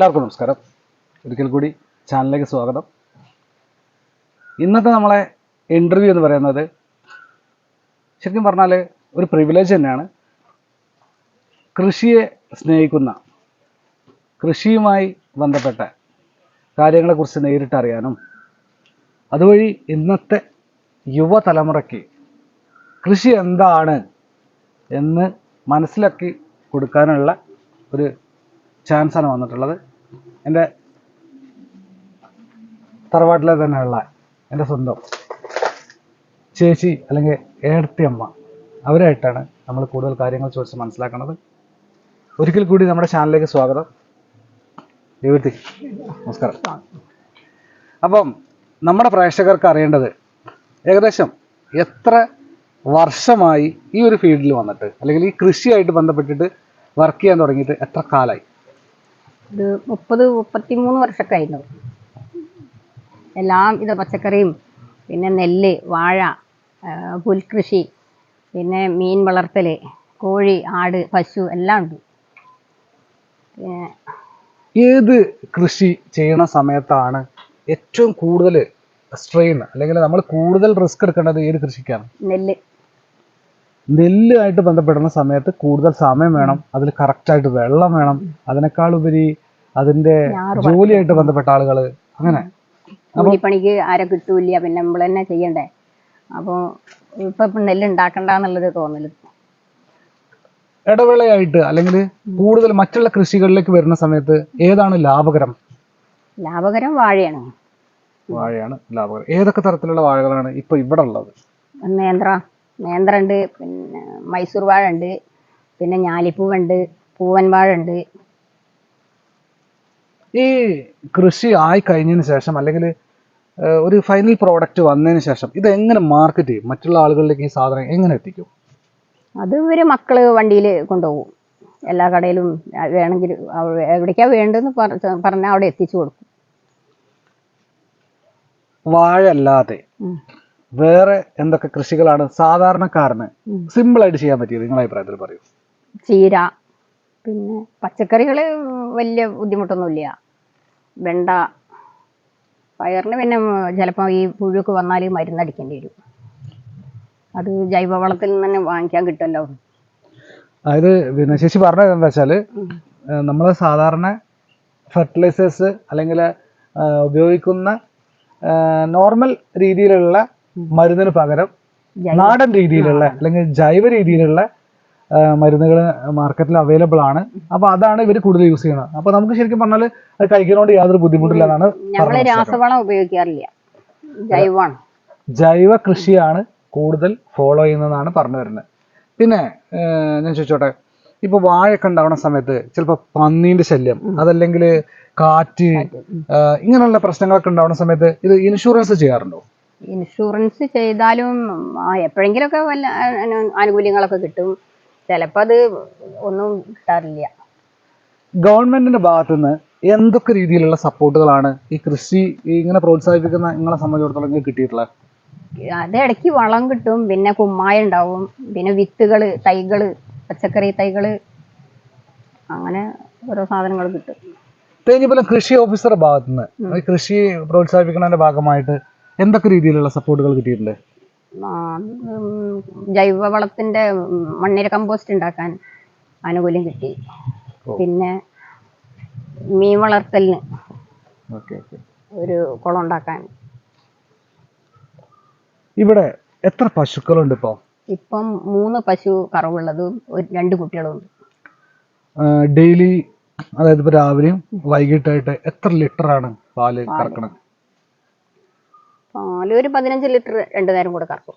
എല്ലാവർക്കും നമസ്കാരം. ഒരിക്കൽ കൂടി ചാനലിലേക്ക് സ്വാഗതം. ഇന്നത്തെ നമ്മളെ ഇന്റർവ്യൂ എന്ന് പറയുന്നത് ശരിക്കും പറഞ്ഞാൽ ഒരു പ്രിവിലേജ് തന്നെയാണ്. കൃഷിയെ സ്നേഹിക്കുന്ന കൃഷിയുമായി ബന്ധപ്പെട്ട കാര്യങ്ങളെക്കുറിച്ച് നേരിട്ടറിയാനും അതുവഴി ഇന്നത്തെ യുവതലമുറയ്ക്ക് കൃഷി എന്താണ് എന്ന് മനസ്സിലാക്കി കൊടുക്കാനുള്ള ഒരു ചാൻസാണ് വന്നിട്ടുള്ളത്. എന്റെ തറവാട്ടിലെ തന്നെയുള്ള എന്റെ സ്വന്തം ചേച്ചി അല്ലെങ്കിൽ ഏടത്തിയമ്മ അവരായിട്ടാണ് നമ്മൾ കൂടുതൽ കാര്യങ്ങൾ ചോദിച്ച് മനസ്സിലാക്കുന്നത്. ഒരിക്കൽ കൂടി നമ്മുടെ ചാനലിലേക്ക് സ്വാഗതം. ദേവൃത്തി നമസ്കാരം. അപ്പം നമ്മുടെ പ്രേക്ഷകർക്ക് അറിയേണ്ടത് ഏകദേശം എത്ര വർഷമായി ഈ ഒരു ഫീൽഡിൽ വന്നിട്ട് അല്ലെങ്കിൽ ഈ കൃഷിയായിട്ട് ബന്ധപ്പെട്ടിട്ട് വർക്ക് ചെയ്യാൻ തുടങ്ങിയിട്ട് എത്ര കാലമായി ഇത് മുപ്പത് മുപ്പത്തിമൂന്ന് വർഷമൊക്കെ ആയിരുന്നു എല്ലാം ഇത് പച്ചക്കറിയും പിന്നെ നെല്ല് വാഴ പുൽകൃഷി പിന്നെ മീൻ വളർത്തൽ കോഴി ആട് പശു എല്ലാം ഉണ്ട്. പിന്നെ ഏത് കൃഷി ചെയ്യണ സമയത്താണ് ഏറ്റവും കൂടുതൽ സ്ട്രെയിൻ അല്ലെങ്കിൽ നമ്മൾ കൂടുതൽ റിസ്ക് എടുക്കേണ്ടത് ഏത് കൃഷിക്കാണ്? നെല്ല്. നെല്ലുമായിട്ട് ബന്ധപ്പെടുന്ന സമയത്ത് കൂടുതൽ സമയം വേണം. അതിൽ കറക്റ്റായിട്ട് വെള്ളം വേണം. അതിനേക്കാൾ ഉപരി അതിന്റെ ജോലിയായിട്ട് ബന്ധപ്പെട്ട ആളുകൾ അങ്ങനെ. കൂലിപ്പണിക്ക് ആരെ കിട്ടൂല പിന്നെ നമ്മൾ തന്നെ ചെയ്യണ്ടേ? അപ്പോൾ ഇപ്പൊ ഇപ്പം നെല്ല് ഉണ്ടാക്കണ്ടെന്നുള്ളത് തോന്നൽ. ഇടവേളയായിട്ട് അല്ലെങ്കിൽ കൂടുതൽ മറ്റുള്ള കൃഷികളിലേക്ക് വരുന്ന സമയത്ത് ഏതാണ് ലാഭകരം? ലാഭകരം വാഴയാണ്. വാഴയാണ് ലാഭകരം. ഏതൊക്കെ തരത്തിലുള്ള വാഴകളാണ് ഇപ്പൊ ഇവിടെ ഉള്ളത്? നേന്ത്ര നേന്ത്ര ഉണ്ട് പിന്നെ മൈസൂർ വാഴ ഉണ്ട് പിന്നെ ഞാലിപ്പൂവുണ്ട് പൂവൻ വാഴ ഉണ്ട് ഈ കൃഷി ആയി കഴിഞ്ഞതിന് ശേഷം അല്ലെങ്കിൽ ഒരു ഫൈനൽ പ്രോഡക്റ്റ് വന്നതിന് ശേഷം ഇത് എങ്ങനെ മാർക്കറ്റ് ചെയ്യും? മറ്റുള്ള ആളുകളിലേക്ക് ഈ സാധനം എങ്ങനെ എത്തിക്കും? അത് ഇവർ മക്കൾ വണ്ടിയിൽ കൊണ്ടുപോകും. എല്ലാ കടയിലും വേണമെങ്കിൽ എവിടേക്കാ വേണ്ടെന്ന് പറഞ്ഞാൽ അവിടെ എത്തിച്ചു കൊടുക്കും. വാഴ അല്ലാതെ. വേറെ എന്തൊക്കെ കൃഷികളാണ് സാധാരണക്കാരന്. സിമ്പിൾ ആയിട്ട് ചെയ്യാൻ പറ്റിയത്? നിങ്ങളുടെ അഭിപ്രായത്തിൽ പറയൂ. ചീര പിന്നെ പച്ചക്കറികൾ വലിയ ബുദ്ധിമുട്ടൊന്നുമില്ല. വെണ്ട പയറിന് പിന്നെ ചിലപ്പോൾ ഈ പുഴുക്ക് വന്നാൽ മരുന്നടിക്കേണ്ടി വരും. അത് ജൈവവളത്തിൽ നിന്ന് തന്നെ വാങ്ങിക്കാൻ കിട്ടുമല്ലോ. അതായത് പിന്നെ ശശി പറഞ്ഞത് എന്താ വെച്ചാൽ നമ്മൾ സാധാരണ ഫെർട്ടിലൈസേഴ്സ് അല്ലെങ്കിൽ ഉപയോഗിക്കുന്ന നോർമൽ രീതിയിലുള്ള മരുന്നിന് പകരം നാടൻ രീതിയിലുള്ള അല്ലെങ്കിൽ ജൈവ രീതിയിലുള്ള മരുന്നുകൾ മാർക്കറ്റിൽ അവൈലബിൾ ആണ്. അപ്പൊ അതാണ് ഇവർ കൂടുതൽ യൂസ് ചെയ്യുന്നത്. അപ്പൊ നമുക്ക് ശരിക്കും പറഞ്ഞാൽ അത് കഴിക്കുന്നതുകൊണ്ട് യാതൊരു ബുദ്ധിമുട്ടില്ല എന്നാണ് ഞങ്ങൾ രാസവളം ഉപയോഗിക്കാറില്ല. ജൈവമാണ്. ജൈവ കൃഷിയാണ് കൂടുതൽ ഫോളോ ചെയ്യുന്നതാണ് പറഞ്ഞു വരുന്നത്. പിന്നെ ഞാൻ ചോദിച്ചോട്ടെ ഇപ്പൊ വാഴയൊക്കെ ഉണ്ടാവുന്ന സമയത്ത് ചിലപ്പോൾ പന്നീന്റെ ശല്യം അതല്ലെങ്കിൽ കാറ്റ് ഇങ്ങനെയുള്ള പ്രശ്നങ്ങളൊക്കെ ഉണ്ടാവുന്ന സമയത്ത് ഇത് ഇൻഷുറൻസ് ചെയ്യാറുണ്ടോ? ഇൻഷുറൻസ് ചെയ്താലും ആ എപ്പോഴെങ്കിലുമൊക്കെ വല്ല ആനുകൂല്യങ്ങളൊക്കെ കിട്ടും. ചിലപ്പോൾ അത് ഒന്നും കിട്ടാറില്ല. ഗവൺമെന്റിന്റെ ഭാഗത്തു നിന്ന് എന്തൊക്കെ രീതിയിലുള്ള സപ്പോർട്ടുകളാണ് ഈ കൃഷി ഇങ്ങനെ പ്രോത്സാഹിപ്പിക്കുന്ന നിങ്ങളെ സംബന്ധിച്ചിടത്തോളം കിട്ടിയിട്ടുള്ളത്? അത് ഇടയ്ക്ക് വളം കിട്ടും പിന്നെ കുമ്മായ ഉണ്ടാവും പിന്നെ വിത്തുകൾ തൈകൾ പച്ചക്കറി തൈകൾ അങ്ങനെ ഓരോ സാധനങ്ങൾ കിട്ടും. തേഞ്ഞിപ്പലം കൃഷി ഓഫീസറുടെ ഭാഗത്തുനിന്ന് കൃഷി പ്രോത്സാഹിപ്പിക്കുന്നതിന്റെ ഭാഗമായിട്ട് എന്തൊക്കെ രീതിയിലുള്ള സപ്പോർട്ടുകൾ കിട്ടിയിട്ടുണ്ട്? ജൈവവളത്തിന്റെ മണ്ണിര കമ്പോസ്റ്റ് ഉണ്ടാക്കാൻ ആനുകൂല്യം കിട്ടി. പിന്നെ മീൻ വളർത്തലിന് ഒരു കുളം ഉണ്ടാക്കാൻ. ഇവിടെ എത്ര പശുക്കളുണ്ട് ഇപ്പോ? ഇപ്പം മൂന്ന് പശു കറവുള്ളതും ഒരു രണ്ട് കുട്ടികളും ഉണ്ട്. ഡെയിലി അതായത് ഇപ്പൊ രാവിലെയും വൈകിട്ടായിട്ട് എത്ര ലിറ്റർ ആണ് പാൽ കറക്കണത്? പാൽ ഒരു പതിനഞ്ച് ലിറ്റർ രണ്ടു നേരം കൂടെ കറക്കും.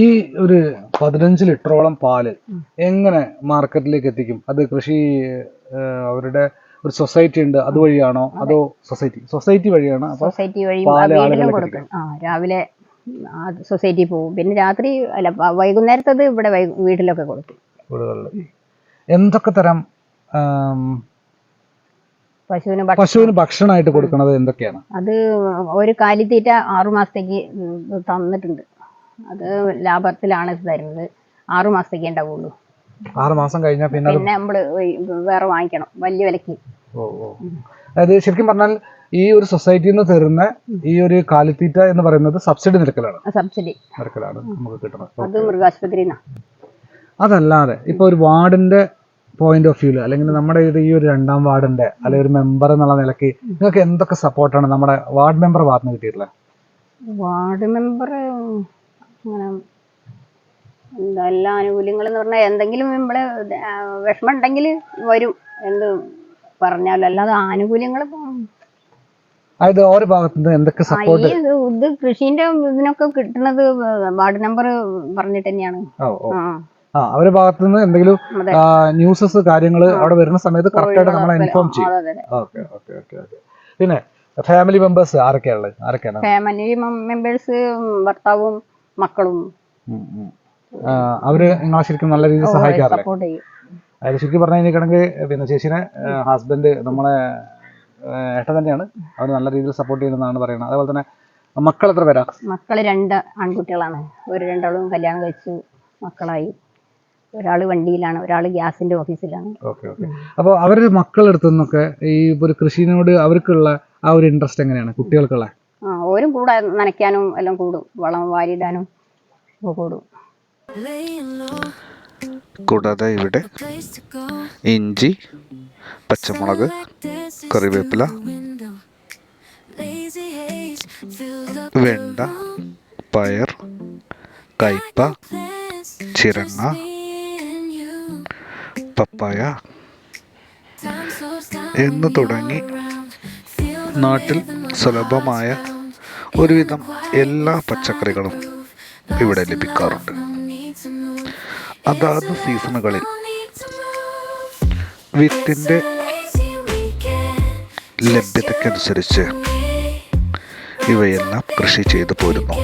ഈ ഒരു പതിനഞ്ച് ലിറ്ററോളം പാൽ എങ്ങനെ മാർക്കറ്റിലേക്ക് എത്തിക്കും? അത് കൃഷി അവരുടെ ഒരു സൊസൈറ്റി ഉണ്ട് അതുവഴിയാണോ? അതോ. സൊസൈറ്റി? സൊസൈറ്റി വഴിയാണ് സൊസൈറ്റി വഴി വീട്ടിലും കൊടുക്കും. ആ രാവിലെ സൊസൈറ്റി പോകും പിന്നെ രാത്രി അല്ല വൈകുന്നേരത്തത് ഇവിടെ വീട്ടിലൊക്കെ കൊടുക്കും. എന്തൊക്കെ തരം പശുവിന് പശുവിന് ഭക്ഷണമായിട്ട് കൊടുക്കുന്നത് എന്തൊക്കെയാണ്? അത് ഒരു കാലിത്തീറ്റ ആറുമാസത്തേക്ക് തന്നിട്ടുണ്ട്. അത് ലാഭത്തിലാണ് തരുന്നത്. ആറു മാസത്തേക്കേ ഉണ്ടാവുള്ളൂ. ആറ് മാസം കഴിഞ്ഞാൽ പിന്നെ പിന്നെ നമ്മൾ വേറെ വാങ്ങിക്കണം വലിയ വിലക്ക്. അതായത് ശരിക്കും പറഞ്ഞാൽ ഈ ഒരു സൊസൈറ്റിയിൽ നിന്ന് തരുന്ന ഈ ഒരു കാലിത്തീറ്റ എന്ന് പറയുന്നത് സബ്സിഡി നിരക്കിലാണ്. സബ്സിഡി. നിരക്കിലാണ് നമുക്ക് കിട്ടുന്നത്. അത് മൃഗാശുപത്രി അതല്ലാതെ ഇപ്പൊ ഒരു വാർഡിന്റെ പോയിന്റ് ഓഫ് വ്യൂൽ അല്ലെങ്കിൽ നമ്മുടെ ഇത് ഈ ഒരു രണ്ടാം വാർഡിന്റെ അല്ലെങ്കിൽ ഒരു മെമ്പർ എന്നുള്ള നിലയ്ക്ക് നിങ്ങൾക്ക് എന്തൊക്കെ സപ്പോർട്ടാണ് നമ്മുടെ വാർഡ് മെമ്പർ ഭാഗത്ത് നിന്ന് കിട്ടിയിട്ടുള്ളത്? വാർഡ് മെമ്പർ അങ്ങനെ എല്ലാ ആനുകൂല്യങ്ങളും എന്ന് പറഞ്ഞാൽ എന്തെങ്കിലും നമ്മളെ വിഷമം ഉണ്ടെങ്കിൽ വരും. എന്ത് പറഞ്ഞാലും അല്ലാതെ ആനുകൂല്യങ്ങൾ അതായത് ഓരോ എന്തൊക്കെ സപ്പോർട്ട് ഇത് കൃഷിന്റെ ഇതിനൊക്കെ കിട്ടുന്നത് വാർഡ് നമ്പർ പറഞ്ഞിട്ട് തന്നെയാണ്. ആ. ആ അവരുടെ ഭാഗത്ത് നിന്ന് എന്തെങ്കിലും ന്യൂസസ് കാര്യങ്ങൾ അവിടെ വരുന്ന സമയത്ത് കറക്റ്റായിട്ട് നമ്മളെ ഇൻഫോം ചെയ്യും. അതെ അതെ. Okay okay okay okay. പിന്നെ ഫാമിലി മെമ്പേഴ്സ് ആരൊക്കെയാണ്? ആരൊക്കെയാണ് ഫാമിലി മെമ്പേഴ്സ് ഭർത്താവും മക്കളും. അവർ നിങ്ങളെ ശരിക്കും നല്ല രീതിയിൽ സഹായിക്കാറുണ്ട് അതായത് ശരിക്കും പറഞ്ഞു കഴിഞ്ഞിട്ടുണ്ടെങ്കിൽ പിന്നെ ചേച്ചിനെ ഹസ്ബൻഡ് നമ്മളെ ഏട്ട ഏട്ടൻ തന്നെയാണ്. അവർ നല്ല രീതിയിൽ സപ്പോർട്ട് ചെയ്യുന്നതാണ് പറയുന്നത്. അതേപോലെ തന്നെ മക്കൾ എത്ര പേരാ? മക്കൾ രണ്ട് ആൺകുട്ടികളാണ്. ഒരു രണ്ടാളും കല്യാണം കഴിച്ചു. മക്കളായി. ഒരാൾ വണ്ടിയിലാണ് ഒരാൾ ഗ്യാസിന്റെ ഓഫീസിലാണ്. Okay okay. അപ്പോൾ അവരുടെ മക്കളെടുത്തു നിന്നൊക്കെ ഈ ഒരു കൃഷിനോട് അവർക്കുള്ള ആ ഒരു ഇൻട്രസ്റ്റ് എങ്ങനെയാണ് കുട്ടികൾക്കുള്ള? ആ ഓരും കൂടെ നനയ്ക്കാനും എല്ലാം കൂടും. വളം വാരിയിടാനും ഒക്കെ കൂടും. കൂടാതെ ഇവിടെ ഇഞ്ചി പച്ചമുളക് കറിവേപ്പില വെണ്ട പയർ കയ്പ ചിരങ്ങ പപ്പായ എന്ന് തുടങ്ങി. നാട്ടിൽ സുലഭമായ ഒരുവിധം എല്ലാ പച്ചക്കറികളും ഇവിടെ ലഭിക്കാറുണ്ട്. അതാത് സീസണുകളിൽ വിത്തിന്റെ ലഭ്യതയ്ക്കനുസരിച്ച് ഇവയെല്ലാം കൃഷി ചെയ്തു പോരുന്നു.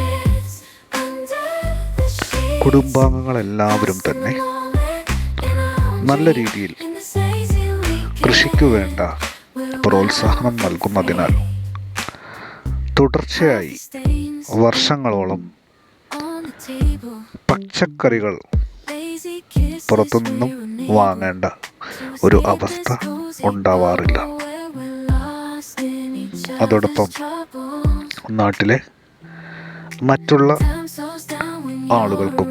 കുടുംബാംഗങ്ങളെല്ലാവരും തന്നെ നല്ല രീതിയിൽ കൃഷിക്ക് വേണ്ട പ്രോത്സാഹനം നൽകുന്നതിനാൽ തുടർച്ചയായി വർഷങ്ങളോളം പച്ചക്കറികൾ പുറത്തുനിന്നും വാങ്ങേണ്ട ഒരു അവസ്ഥ ഉണ്ടാവാറില്ല. അതോടൊപ്പം നാട്ടിലെ മറ്റുള്ള ആളുകൾക്കും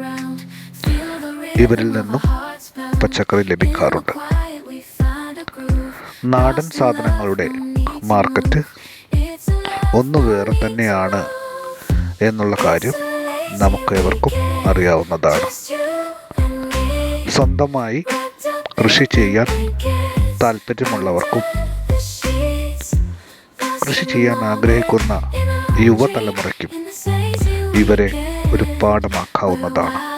ഇവരിൽ നിന്നും പച്ചക്കറി ലഭിക്കാറുണ്ട്. നാടൻ സാധനങ്ങളുടെ മാർക്കറ്റ് ഒന്ന് വേറെ തന്നെയാണ് എന്നുള്ള കാര്യം നമുക്ക് ഏവർക്കും അറിയാവുന്നതാണ്. സ്വന്തമായി കൃഷി ചെയ്യാൻ താല്പര്യമുള്ളവർക്കും കൃഷി ചെയ്യാൻ ആഗ്രഹിക്കുന്ന യുവതലമുറയ്ക്കും ഇവരെ ഒരു പാഠമാക്കാവുന്നതാണ്.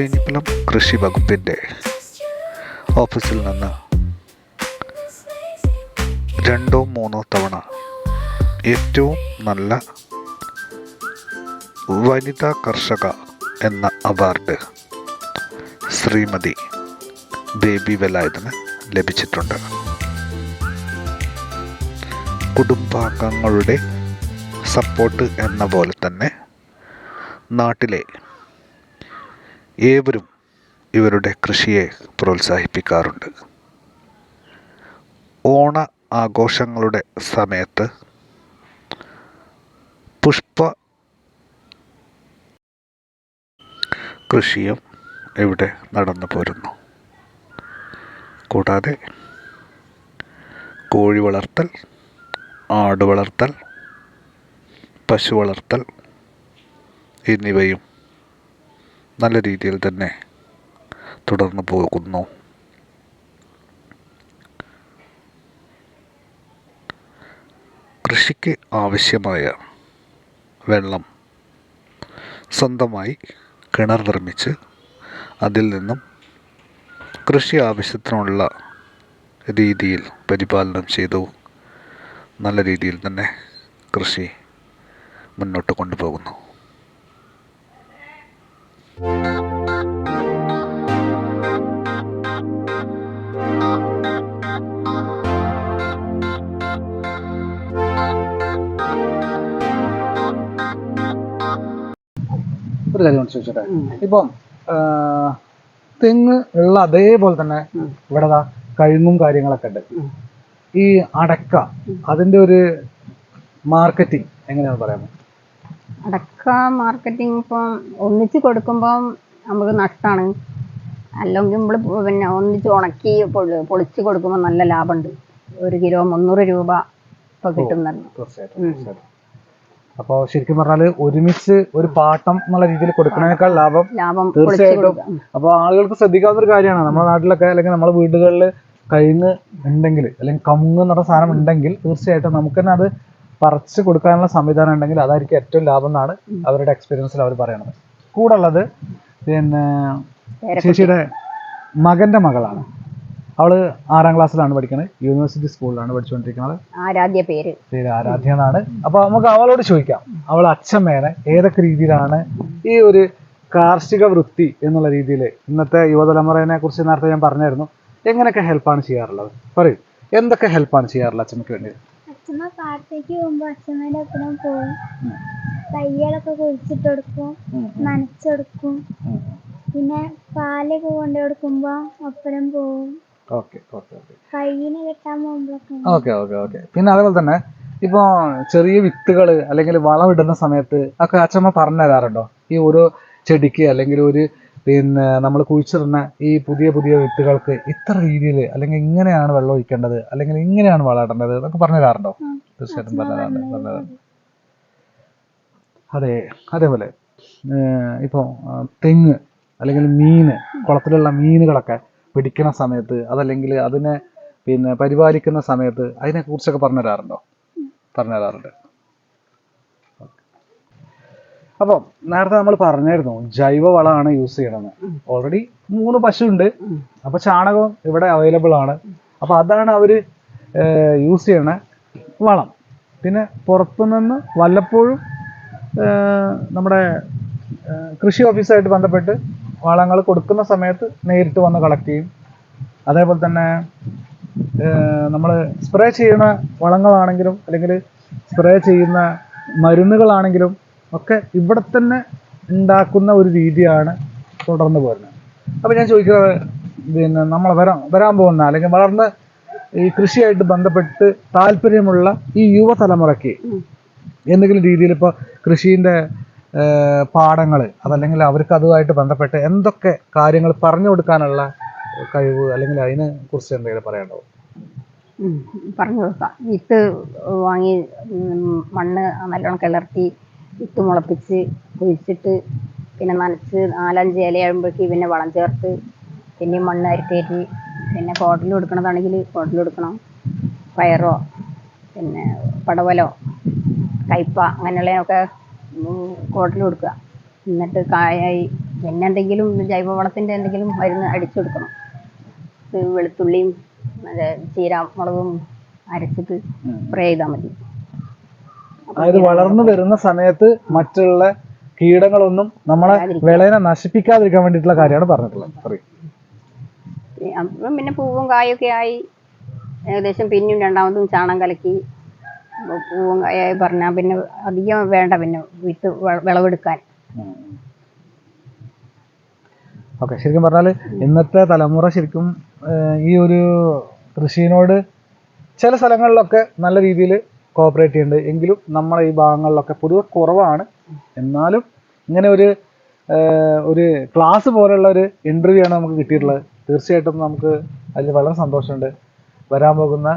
തേഞ്ഞിപ്പലം കൃഷി വകുപ്പിന്റെ ഓഫീസിൽ നിന്ന് രണ്ടോ മൂന്നോ തവണ ഏറ്റവും നല്ല വനിതാ കർഷക എന്ന അവാർഡ് ശ്രീമതി ബേബി വെലായതിന് ലഭിച്ചിട്ടുണ്ട്. കുടുംബാംഗങ്ങളുടെ സപ്പോർട്ട് എന്ന പോലെ തന്നെ നാട്ടിലെ ഏവരും ഇവരുടെ കൃഷിയെ പ്രോത്സാഹിപ്പിക്കാറുണ്ട്. ഓണ ആഘോഷങ്ങളുടെ സമയത്ത് പുഷ്പ കൃഷിയും ഇവിടെ നടന്നു പോരുന്നു. കൂടാതെ കോഴി വളർത്തൽ ആട് വളർത്തൽ പശു വളർത്തൽ എന്നിവയും നല്ല രീതിയിൽ തന്നെ തുടർന്നു പോകുന്നു. കൃഷിക്ക് ആവശ്യമായ വെള്ളം സ്വന്തമായി കിണർ നിർമ്മിച്ച് അതിൽ നിന്നും കൃഷി ആവശ്യത്തിനുള്ള രീതിയിൽ പരിപാലനം ചെയ്തു. നല്ല രീതിയിൽ തന്നെ കൃഷി മുന്നോട്ട് കൊണ്ടുപോകുന്നു. ഒരു കാര്യം കൂടി ചോദിച്ചോട്ടെ? ഇപ്പം തെങ്ങ് ഉള്ള അതേപോലെ തന്നെ ഇവിടെ കഴുങ്ങും കാര്യങ്ങളൊക്കെ ഉണ്ട്. ഈ അടക്ക അതിന്റെ ഒരു മാർക്കറ്റിംഗ് എങ്ങനെയാണ് പറയാമോ? അടക്ക മാർക്കറ്റിംഗ് ഇപ്പം ഒന്നിച്ച് കൊടുക്കുമ്പം നമുക്ക് നഷ്ടമാണ് അല്ലെങ്കിൽ നമ്മൾ പിന്നെ ഒന്നിച്ച് ഉണക്കി പൊളി- പൊളിച്ച് കൊടുക്കുമ്പോൾ നല്ല ലാഭമുണ്ട് ഒരു കിലോ മുന്നൂറ് രൂപ ഇപ്പോൾ കിട്ടുന്നുണ്ട് തീർച്ചയായിട്ടും ഉം. തീർച്ചയായിട്ടും. അപ്പോൾ ശരിക്കും പറഞ്ഞാൽ ഒരുമിച്ച് ഒരു പാട്ടം എന്നുള്ള രീതിയിൽ കൊടുക്കുന്നതിനേക്കാൾ ലാഭം ലാഭം പൊളിച്ച് തീർച്ചയായിട്ടും. കൊടുക്കാം. അപ്പോൾ ആളുകൾക്ക് ശ്രദ്ധിക്കാവുന്ന ഒരു കാര്യമാണ്. നമ്മുടെ നാട്ടിലൊക്കെ അല്ലെങ്കിൽ നമ്മുടെ വീടുകളിൽ കഴുങ്ങ് ഉണ്ടെങ്കിൽ അല്ലെങ്കിൽ കമുങ്ങ് എന്ന് പറഞ്ഞ സാധനം ഉണ്ടെങ്കിൽ തീർച്ചയായിട്ടും നമുക്ക് തന്നെ അത് പറിച്ച് കൊടുക്കാനുള്ള സംവിധാനം ഉണ്ടെങ്കിൽ അതായിരിക്കും ഏറ്റവും ലാഭം എന്നാണ് അവരുടെ എക്സ്പീരിയൻസിൽ അവർ പറയണത്. കൂടെ ഉള്ളത് പിന്നെ ശേഷിയുടെ ചേച്ചിയുടെ മകന്റെ മകളാണ്. അവൾ ആറാം ക്ലാസ്സിലാണ് പഠിക്കുന്നത് യൂണിവേഴ്സിറ്റി സ്കൂളിലാണ് പഠിച്ചുകൊണ്ടിരിക്കുന്നത്. ആരാധ്യ പേര്. പേര് ആരാധ്യ എന്നാണ്. അപ്പൊ നമുക്ക് അവളോട് ചോദിക്കാം. അവൾ അച്ഛൻ മേനെ ഏതൊക്കെ രീതിയിലാണ് ഈ ഒരു കാർഷിക വൃത്തി എന്നുള്ള രീതിയിൽ ഇന്നത്തെ യുവതലമുറയെ കുറിച്ച് നേരത്തെ ഞാൻ പറഞ്ഞായിരുന്നു. എങ്ങനെയൊക്കെ ഹെൽപ്പാണ് ചെയ്യാറുള്ളത്? പറയൂ. എന്തൊക്കെ ഹെൽപ്പാണ് ചെയ്യാറുള്ളത് അച്ഛമ്മയ്ക്ക് വേണ്ടി അച്ഛമ്മ പാടത്തേക്ക് പോകുമ്പോ അച്ഛമ്മേന്റെ ഒപ്പം പോകും തയ്യലൊക്കെ കുഴിച്ചിട്ട് കൊടുക്കും നനച്ചെടുക്കും. പിന്നെ പാലൊക്കെ കൊണ്ടു കൊടുക്കുമ്പോ ഒപ്പരം പോവും. കയ്യിന് കിട്ടാൻ പോകുമ്പോഴൊക്കെ ഓക്കെ ഓക്കെ ഓക്കെ. പിന്നെ അതുപോലെ തന്നെ ഇപ്പോ ചെറിയ വിത്തുകൾ അല്ലെങ്കിൽ വളമിടുന്ന സമയത്ത് ഒക്കെ അച്ഛമ്മ പറഞ്ഞു തരാറുണ്ടോ ഈ ഓരോ ചെടിക്ക് അല്ലെങ്കിൽ ഒരു പിന്നെ നമ്മൾ കുഴിച്ചിടുന്ന ഈ പുതിയ പുതിയ വിത്തുകൾക്ക് ഇത്ര രീതിയിൽ അല്ലെങ്കിൽ ഇങ്ങനെയാണ് വെള്ളം ഒഴിക്കേണ്ടത് അല്ലെങ്കിൽ ഇങ്ങനെയാണ് വളമിടേണ്ടത് എന്നൊക്കെ പറഞ്ഞു തരാറുണ്ടോ? തീർച്ചയായിട്ടും പറഞ്ഞതാണ് പറഞ്ഞതാണ് അതെ അതേപോലെ ഇപ്പോൾ തെങ്ങ് അല്ലെങ്കിൽ മീന് കുളത്തിലുള്ള മീനുകളൊക്കെ പിടിക്കുന്ന സമയത്ത് അതല്ലെങ്കിൽ അതിനെ പിന്നെ പരിപാലിക്കുന്ന സമയത്ത് അതിനെക്കുറിച്ചൊക്കെ പറഞ്ഞു തരാറുണ്ടോ? പറഞ്ഞു തരാറുണ്ട്. അപ്പം നേരത്തെ നമ്മൾ പറഞ്ഞായിരുന്നു ജൈവ വളമാണ് യൂസ് ചെയ്യണമെന്ന് ഓൾറെഡി മൂന്ന് പശു ഉണ്ട് അപ്പൊ ചാണകം ഇവിടെ അവൈലബിൾ ആണ്. അപ്പൊ അതാണ് അവർ യൂസ് ചെയ്യണ വളം. പിന്നെ പുറത്തുനിന്ന് വല്ലപ്പോഴും നമ്മുടെ കൃഷി ഓഫീസായിട്ട് ബന്ധപ്പെട്ട് വളങ്ങൾ കൊടുക്കുന്ന സമയത്ത് നേരിട്ട് വന്ന് കളക്ട് ചെയ്യും. അതേപോലെ തന്നെ നമ്മൾ സ്പ്രേ ചെയ്യുന്ന വളങ്ങളാണെങ്കിലും അല്ലെങ്കിൽ സ്പ്രേ ചെയ്യുന്ന മരുന്നുകളാണെങ്കിലും ഒക്കെ ഇവിടെ തന്നെ ഉണ്ടാക്കുന്ന ഒരു രീതിയാണ് തുടർന്ന് പോരുന്നത് അപ്പോൾ ഞാൻ ചോദിക്കുന്നത് പിന്നെ നമ്മൾ വരാൻ വരാൻ പോകുന്ന അല്ലെങ്കിൽ വളർന്ന് ഈ കൃഷിയായിട്ട് ബന്ധപ്പെട്ട് താല്പര്യമുള്ള ഈ യുവതലമുറയ്ക്ക് എന്തെങ്കിലും രീതിയിൽ ഇപ്പോൾ കൃഷീന്റെ പാഠങ്ങൾ അതല്ലെങ്കിൽ അവർക്ക് അതുമായിട്ട് ബന്ധപ്പെട്ട് എന്തൊക്കെ കാര്യങ്ങൾ പറഞ്ഞു കൊടുക്കാനുള്ള കഴിവ് അല്ലെങ്കിൽ അതിനെ കുറിച്ച് എന്തെങ്കിലും പറയാനുണ്ടാവും ഉം. പറഞ്ഞു കൊടുക്കാം വിത്ത് വാങ്ങി മണ്ണ് നല്ലോണം കിളർത്തി വിത്ത് മുളപ്പിച്ച് കുഴിച്ചിട്ട് പിന്നെ നനച്ച് നാലഞ്ച് ഇലയാകുമ്പോഴേക്ക് പിന്നെ വളം ചേർത്ത് പിന്നെ മണ്ണ് അരിക്കയറ്റി പിന്നെ കോട്ടിൽ കൊടുക്കണതാണെങ്കിൽ കോട്ടിൽ കൊടുക്കണം പയറോ പിന്നെ പടവലോ കയ്പ അങ്ങനെയുള്ളതിനൊക്കെ കോട്ടിൽ കൊടുക്കുക എന്നിട്ട് കായായി പിന്നെ എന്തെങ്കിലും ജൈവവളത്തിന്റെ എന്തെങ്കിലും മരുന്ന് അടിച്ചു കൊടുക്കണം. വെളുത്തുള്ളിയും മറ്റേ ചീര അരച്ചിട്ട് സ്പ്രേ ചെയ്താൽ മതി. അതായത് വളർന്നു വരുന്ന സമയത്ത് മറ്റുള്ള കീടങ്ങളൊന്നും നമ്മളെ വിളയെ നശിപ്പിക്കാതിരിക്കാൻ വേണ്ടിയിട്ടുള്ള കാര്യമാണ് പറഞ്ഞിട്ടുള്ളത്. സോറി അപ്പം പിന്നെ പൂവും കായൊക്കെ ആയി ഏകദേശം പിന്നെയും രണ്ടാമതും ചാണം കലക്കി പൂവും കായായി പറഞ്ഞാൽ പിന്നെ അധികം വേണ്ട പിന്നെ വിത്ത് വിളവെടുക്കാൻ. ഓക്കെ ശരിക്കും പറഞ്ഞാൽ ഇന്നത്തെ തലമുറ ശരിക്കും ഈ ഒരു കൃഷിനോട് ചില സ്ഥലങ്ങളിലൊക്കെ നല്ല രീതിയിൽ കോപ്പറേറ്റ് ചെയ്യുന്നുണ്ട് എങ്കിലും നമ്മുടെ ഈ ഭാഗങ്ങളിലൊക്കെ പൊതുവെ കുറവാണ്. എന്നാലും ഇങ്ങനെ ഒരു ഒരു ക്ലാസ് പോലെയുള്ള ഒരു ഇന്റർവ്യൂ ആണ് നമുക്ക് കിട്ടിയിട്ടുള്ളത്. തീർച്ചയായിട്ടും നമുക്ക് അതിൽ വളരെ സന്തോഷമുണ്ട്. വരാൻ പോകുന്ന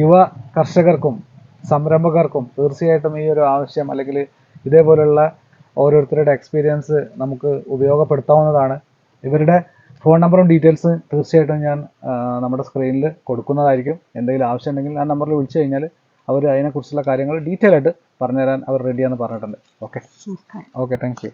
യുവ കർഷകർക്കും സംരംഭകർക്കും തീർച്ചയായിട്ടും ഈ ഒരു ആവശ്യം അല്ലെങ്കിൽ ഇതേപോലെയുള്ള ഓരോരുത്തരുടെ എക്സ്പീരിയൻസ് നമുക്ക് ഉപയോഗപ്പെടുത്താവുന്നതാണ്. ഇവരുടെ ഫോൺ നമ്പറും ഡീറ്റെയിൽസ് തീർച്ചയായിട്ടും ഞാൻ നമ്മുടെ സ്ക്രീനിൽ കൊടുക്കുന്നതായിരിക്കും. എന്തെങ്കിലും ആവശ്യം ഉണ്ടെങ്കിൽ ആ നമ്പറിൽ വിളിച്ചു കഴിഞ്ഞാൽ അവർ അതിനെക്കുറിച്ചുള്ള കാര്യങ്ങൾ ഡീറ്റെയിൽ ആയിട്ട് പറഞ്ഞുതരാൻ അവർ റെഡിയാണെന്ന് പറഞ്ഞിട്ടുണ്ട്. Okay okay thank you